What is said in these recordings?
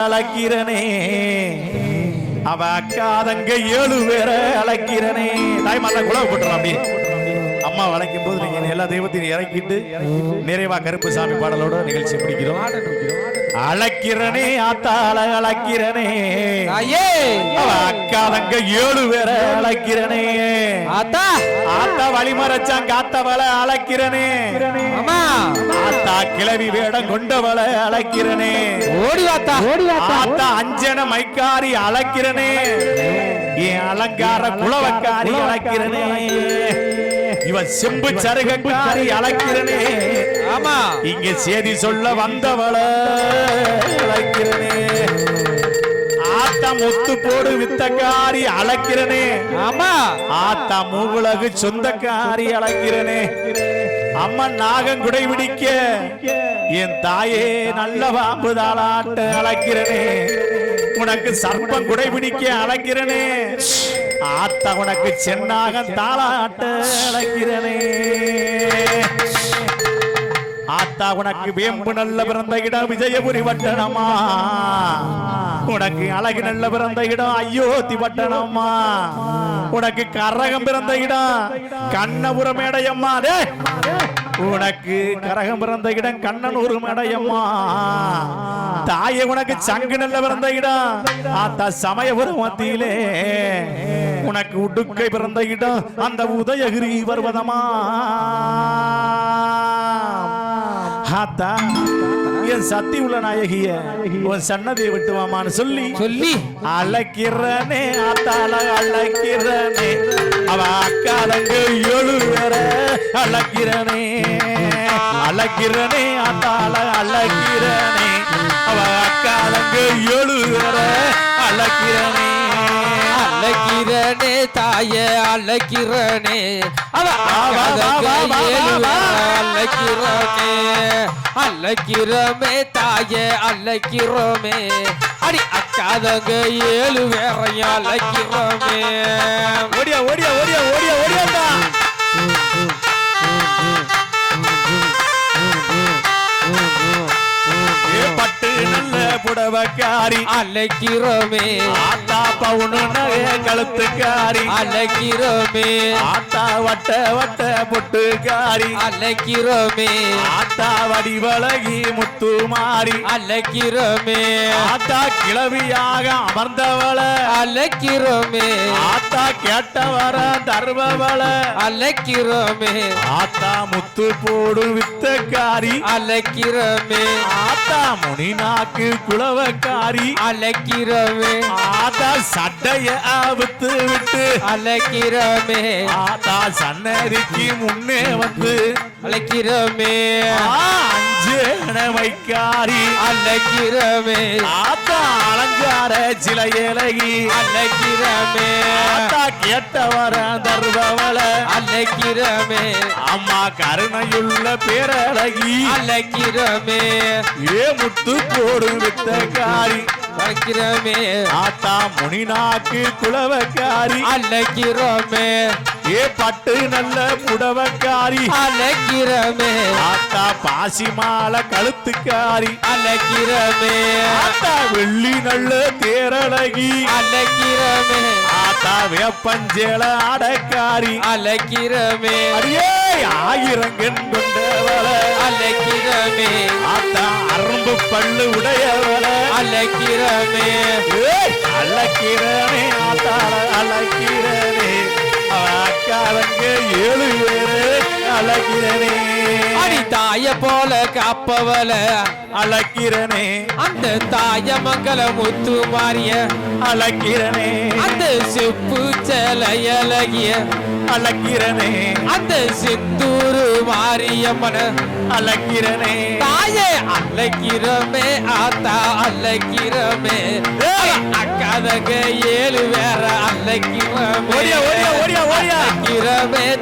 அழைக்கிறனே. அவ அக்கா தங்க ஏழு பேரை அழைக்கிறனே. தாய்மாரா குழவு போட்டுறோம் அப்படி அம்மா வளைக்கும் போது நீங்க எல்லா தெய்வத்தையும் இறக்கிட்டு நிறைவா கருப்பு சாமி பாடலோட நிகழ்ச்சி பிடிக்கிறோம் அழைக்கிறனே ஆத்தாள அழைக்கிறனே. அவ அக்கா தங்க ஏழு பேரை அழைக்கிறனே. ஆத்தா. ஆத்தா வழிமறைச்சாங்க ஆத்தவளை அழைக்கிறனே. ஆத்தா கிளவி வேடம் கொண்டவளை அழைக்கிறனே. ஓடி வாத்தா. ஓடி ஆத்தா அஞ்சன மைக்காரி அழைக்கிறனே. என் அலங்கார குளவக்காரி அழைக்கிறனே. இவன் செம்பு சருகக்காரி அழைக்கிறனே. ஆமா. இங்க செய்தி சொல்ல வந்தவள அழைக்கிறனே. ஆத்தா முத்து போடு வித்தக்காரி அழைக்கிறனே ஆமா. ஆத்தா மூவுலகு சொந்தக்காரி அழைக்கிறனே அம்மா நாகம் குடை பிடிக்க என் தாயே நல்ல பாம்பு தாளாட்ட அழைக்கிறனே உனக்கு சர்ப்பம் குடை பிடிக்க அழைக்கிறனே ஆத்தா உனக்கு சென்னாகம் தாளாட்ட அழைக்கிறனே ஆத்தா உனக்கு வேம்பு நல்ல பிறந்த இடம் விஜயபுரி பட்டணமா உனக்கு அழகு நல்ல பிறந்த இடம் அயோத்தி பட்டணமா உனக்கு கரகம் பிறந்த இடம் கண்ணபுர மேடையம்மா. அதே உனக்கு கரகம் பிறந்த இடம் கண்ணனூர் மேடையம்மா. தாயே உனக்கு சங்கு நல்ல பிறந்த இடம். ஆத்தா சமயபுரம் மத்தியிலே உனக்கு உடுக்கை பிறந்த இடம் அந்த உதயகிரி பர்வதமா. ஆத்தா என் சத்தி உள்ள நாயகிய உன் சன்னதியை விட்டு வாமான்னு சொல்லி சொல்லி. அழைக்கிறனே ஆத்தால அழைக்கிறனே அவ அக்காலங்க ஏழு வேற அழைக்கிறனே. அழைக்கிறனே ஆத்தால அழைக்கிறனே அவ அக்காலங்க ஏழு வேற அழைக்கிறனே. அழைக்கிறனே தாயே அழைக்கிறனே. அழைக்கிறனே அழைக்கிறோமே தாயே அழைக்கிறோமே அடி அக்காதங்க ஏழு பேரையும் அழைக்கிறோமே புடவக்காரி அழைக்கிறோமே. ஆத்தா பவுனு நகை கழுத்துக்காரி. அழைக்கிறோமே. ஆத்தா வட்ட வட்ட பொட்டுக்காரி. அழைக்கிறோமே. ஆத்தா வடிவழகி முத்துமாரி. அழைக்கிறோமே. ஆத்தா கிளவியாக அமர்ந்தவள. அழைக்கிறோமே. ஆத்தா கேட்டவர தருபவள. அழைக்கிறோமே. ஆத்தா முத்து போடும் வித்தக்காரி. அழைக்கிறோமே. ஆத்தா முனிநாக்கு குளவக்காரி அழைக்கிறோமே ஆத்தா சட்டைய ஆபத்து விட்டு அழைக்கிறோமே ஆத்தா சன்னதிக்கு முன்னே வந்து அழைக்கிறோமே அஞ்சனமைக்காரி அழைக்கிறோமே ஆத்தா அலங்கார சில இலகி அழைக்கிறோமே ஆத்தா கேட்டவர தருபவள அழைக்கிறோமே. அம்மா கருணையுள்ள பேரழகி. அழைக்கிறோமே. ஏ முத்து போடு வித்தக்காரி அழைக்கிறோமே. ஆத்தா முனிநாக்கு குளவக்காரி அழைக்கிறோமே. ஏ பட்டு நல்ல புடவக்காரி. அழைக்கிறோமே. பாசி மாலை கழுத்துக்காரி. அழைக்கிறோமே ஆத்தா வெள்ளி நல்ல தேரழகி. அழைக்கிறோமே ஆத்தா வேப்பஞ்சேல அடக்காரி அழைக்கிறோமே அடியே ஆயிரங்கன் கொண்டவள அழைக்கிறோமே ஆத்தா அரும்பு பல்லு உடையவள. அழைக்கிறோமே ஏய், அழைக்கிறனே ஆத்தாள அக்காலங்க ஏழு பேரு அழைக்கிறனே அடி தாய போல காப்பவள. அழைக்கிறனே அந்த தாய மங்கள முத்து மாறிய. அழைக்கிறனே அந்த செப்பு செலையழகிய அழைக்கிறனே அந்த சித்தூரு மாரியம்மன. அழைக்கிறனே தாயே அழைக்கிறோமே ஆத்தா அழைக்கிறோமே. அக்காதங்க ஏழு வேற அழைக்கிறோமே.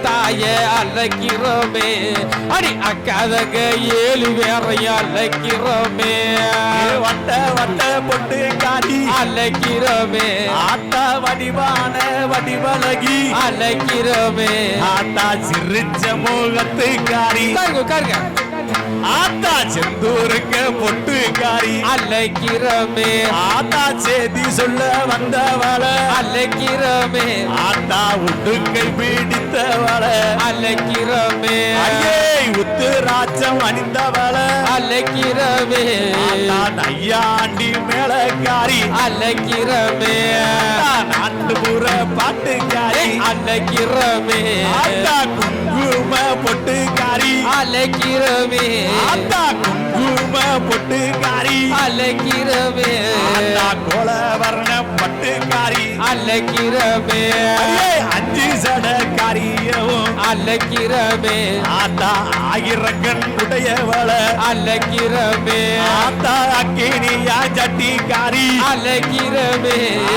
தாயே அழைக்கிறோமே. அடி அக்காதங்க ஏழு அழைக்கிறோமே. ஏ வட்ட வட்ட பொட்டு காரி அழைக்கிறோமே. ஆத்தா வடிவான வடிவழகி. அழைக்கிறோமே. ஆத்தா சிரிச்ச முகத்து காரி உட்காருங்க உட்காருங்க. ஆத்தா செந்தூருங்க பொட்டுக்காரி. அழைக்கிறோமே. ஆத்தா சேதி சொல்ல வந்தவள. அழைக்கிறோமே. ஆத்தா உடுக்கை பிடித்தவள. அழைக்கிறோமே. ஐயே உத்துராட்சம் அணிந்தவள. அழைக்கிறோமே. ஆத்தா நையாண்டி மேலக்காரி அழைக்கிறோமே. ஆத்தா நாட்டுப்புற பாட்டுக்காரி. அழைக்கிறோமே. ஆத்தா குங்கும பொட்டுக்காரி. அழைக்கிறோமே. ஆத்தா குங்கும பொட்டுக்காரி. அழைக்கிறோமே ஆத்தா கோலவர்ண பட்டுக்காரி. அழைக்கிறோமே ஐயே, அஞ்சு சடக்காரியவும். அழைக்கிறோமே ஆத்தா ஆயிரங்கன் உடையவள. அழைக்கிறோமே ஆத்தா அக்கினியா ஜட்டிக்காரி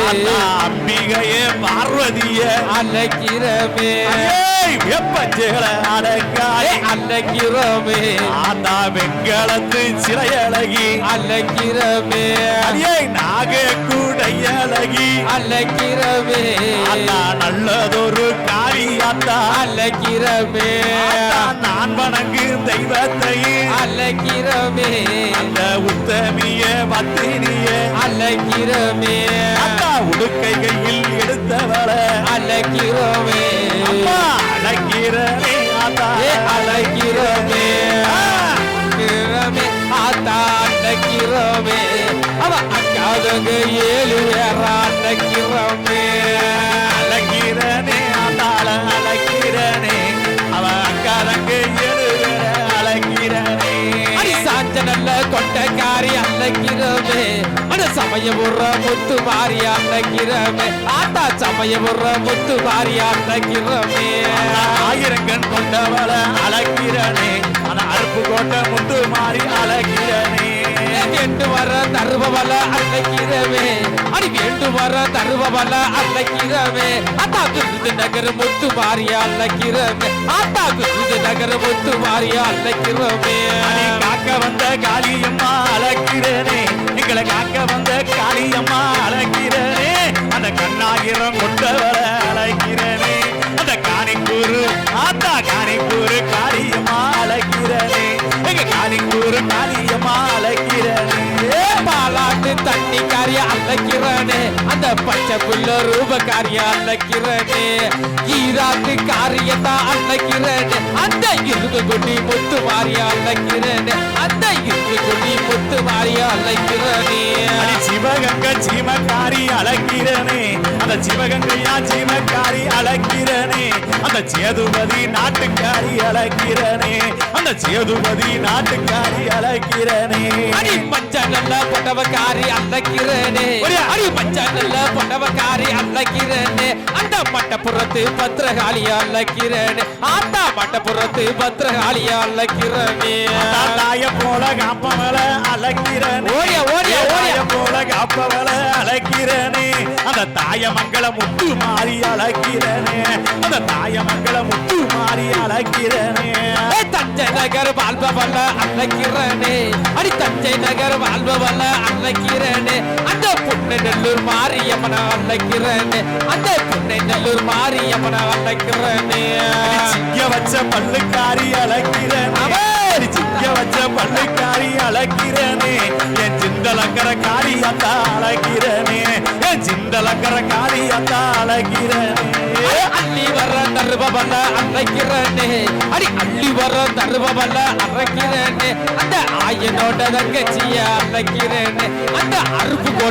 ஆத்தா அம்பிகையே பார்வதிய. அழைக்கிறோமே ஐயே, வெப்பஞ்சேல அடக்காரி அழைக்கிறோமே ஆத்தா வெண்கலத்து சிலையழகி அழைக்கிறோமே அடியே நாக கூடையழகி அழைக்கிறோமே ஆத்தா நல்லதொரு அழைக்கிறோமே ஆத்தா, நான் வணங்கு தெய்வத்தையும் அழைக்கிறோமே அந்த உத்தமிய பத்தினிய. உடுக்கை கையில் எடுத்தவள. அழைக்கிறோமே அம்மா அழைக்கிறனே அழைக்கிறோமே அழைக்கிறோமே ஆத்தா அழைக்கிறோமே அவ அக்காதங்க ஏழு பேர அழைக்கிறோமே அழைக்கிறனே ஆத்தாள அழைக்கிறனே அவ அக்காரங்க எழுதுற அழைக்கிறனே அடி சாஞ்ச நல்ல கொட்டக்காரி அழைக்கிறோமே சமயபுர முத்து மாரியா அழைக்கிறோமே ஆத்தா சமயபுர முத்து மாறி அழைக்கிறோமே ஆயிரங்கண் கொண்டவள அழைக்கிறனே. அந்த அருப்பு கோட்டை முத்து மாறி அழைக்கிறனே. வேண்டு வர தருபவல அல்லக்கிறவே அடி வேண்டு வர தருபவல அல்லக்கிறவே அத்தா குருது நகர் முத்து வாரியா அல்லக்கிறவே அத்தா குருது நகர் முத்து வாரியா அல்லக்கிறவே காக்க வந்த காளியம்மா அழைக்கிறனே எங்களை காக்க வந்த காளியம்மா அழைக்கிறனே அந்த கண்ணாயிரம் கொண்டவள பச்சை புள்ள ரூப காரிய அழைக்கிறனே ஈராட்டு காரியத்தா அன்னைக்கிறனே. அந்த இருகு கொடி முத்து மாறிய அன்னைக்கிறனே. அந்த இருகு கொடி முத்து மாறிய அழைக்கிறனே. சிவகங்க சீமக்காரி அழைக்கிறனே. அந்த சிவகங்கையா சீமக்காரி அழைக்கிறனே. அந்த சேதுபதி நாட்டுக்காரி அழைக்கிறனே. அந்த சேதுபதி நாட்டுக்காரி அழைக்கிறனே. அடி பச்சை நல்ல பொட்டவக்காரி அழைக்கிறனே. அடி பச்சை நல்ல பொட்டவக்காரி அழைக்கிறனே. அந்த மட்டப்புறத்து பத்திரகாளி அழைக்கிறனே. ஆத்தா மட்டப்புறத்து பத்திரகாளி அழைக்கிறனே. தாய போல காப்பவள அழைக்கிறனே. ஓடிய, ஓடிய, ஓடிய. போல காப்பவள அழைக்கிறனே. அந்த தாய மங்கள முத்து மாறி அழைக்கிறனே. அந்த தாய மங்கள முத்து மாறி அழைக்கிறனே. தஞ்சை நகர் வாழ்பவல்ல அழைக்கிறனே. அடி தஞ்சை நகர் வாழ்பவல்ல அழைக்கிறனே. அந்த புண்ணை நெல்லூர் மாரியம்மன அழைக்கிறனே. அந்த புண்ணை நெல்லூர் மாரியம்மன அழைக்கிறனே. வச்ச பல்லுக்காரி அழைக்கிறனே. சிந்தலக்கர காரி அத்தா அழைக்கிறனே என் சிந்தலக்கர காரி அத்தா அழைக்கிறனே அள்ளி வர தருபவல்ல அழைக்கிறனே அடி அள்ளி வர தருபவல்ல அழைக்கிறனே அந்த ஆயனோட தங்கச்சிய அழைக்கிறனே அந்த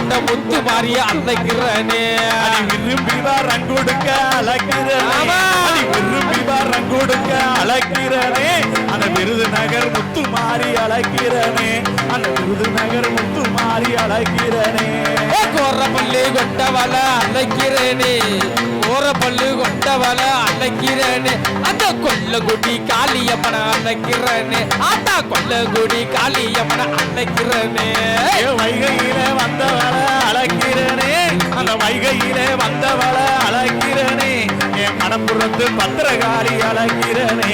கோட்டை முத்து மாறிய அழைக்கிறனே அடி விரும்பி வரம் கொடுக்க அழைக்கிறனே. ஆமா. அடி விரும்பி வரம் கொடுக்க அழைக்கிறனே. அந்த விருது நகர் முத்து மாறி அழைக்கிறனே. அந்த விருது நகர் முத்து மாறி அழைக்கிறனே. ஏ கோரப்பள்ளி கொண்டவள அழைக்கிறேனே. கோரப்பள்ளி கொண்டவள அழைக்கிறேனே அந்த கொல்லகுடி காளியம்மன அழைக்கிறேனே ஆத்தா கொல்லகுடி காளியம்மன அழைக்கிறேனே ஏ வைகையிலே வந்தவள அழைக்கிறனே. அந்த வைகையிலே வந்தவள அழைக்கிறேனே. என் மனப்புறத்து பத்திரகாளி அழைக்கிறேனே.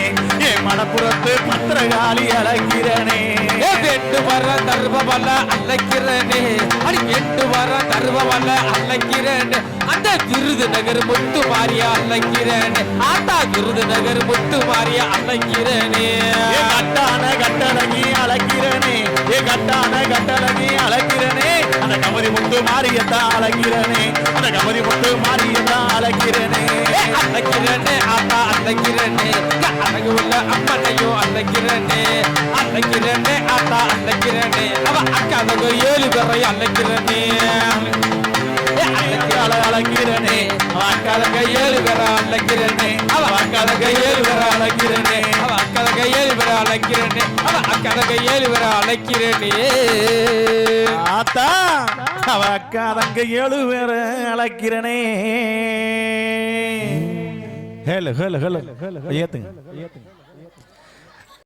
என் மனப்புறத்து பத்திரகாளி அழைக்கிறேனே. ஏ வெண்டு வர தருபவல்ல அழைக்கிறனே. அடி வெண்டு வர தருபவல்ல அழைக்கிறனே. அந்த விருதுநகர் முத்து மாறியா அழைக்கிறனே. ஆத்தா விருதுநகர் முத்து மாறியா அழைக்கிறனே. ஏ கட்டான கட்டழகி அழகிறனே ஏ கட்டான கட்டழகி அழகிறனே அந்த கமதி முத்து மாரியத்தான் அழகிறனே அந்த கமதி முத்து மாரியத்தான் அழகிறனே அழைக்கிறனே ஆத்தா அழைக்கிறனே. அக்காதக ஏழு பேரை அழைக்கிறனே. அழ அழகிறனே அக்காதக ஏழு பேரை அழைக்கிறனே. அக்காதக ஏழு பேரை அழைக்கிறனே. அக்காதக ஏழு பேரை அழைக்கிறனே. அக்காதக ஏழு பேரை அழைக்கிறனே. ஆத்தா அவ அக்கா தங்க ஏழு பேர அழைக்கிறனே. ஹேலு ஹேலு ஹேலு. ஏத்துங்க.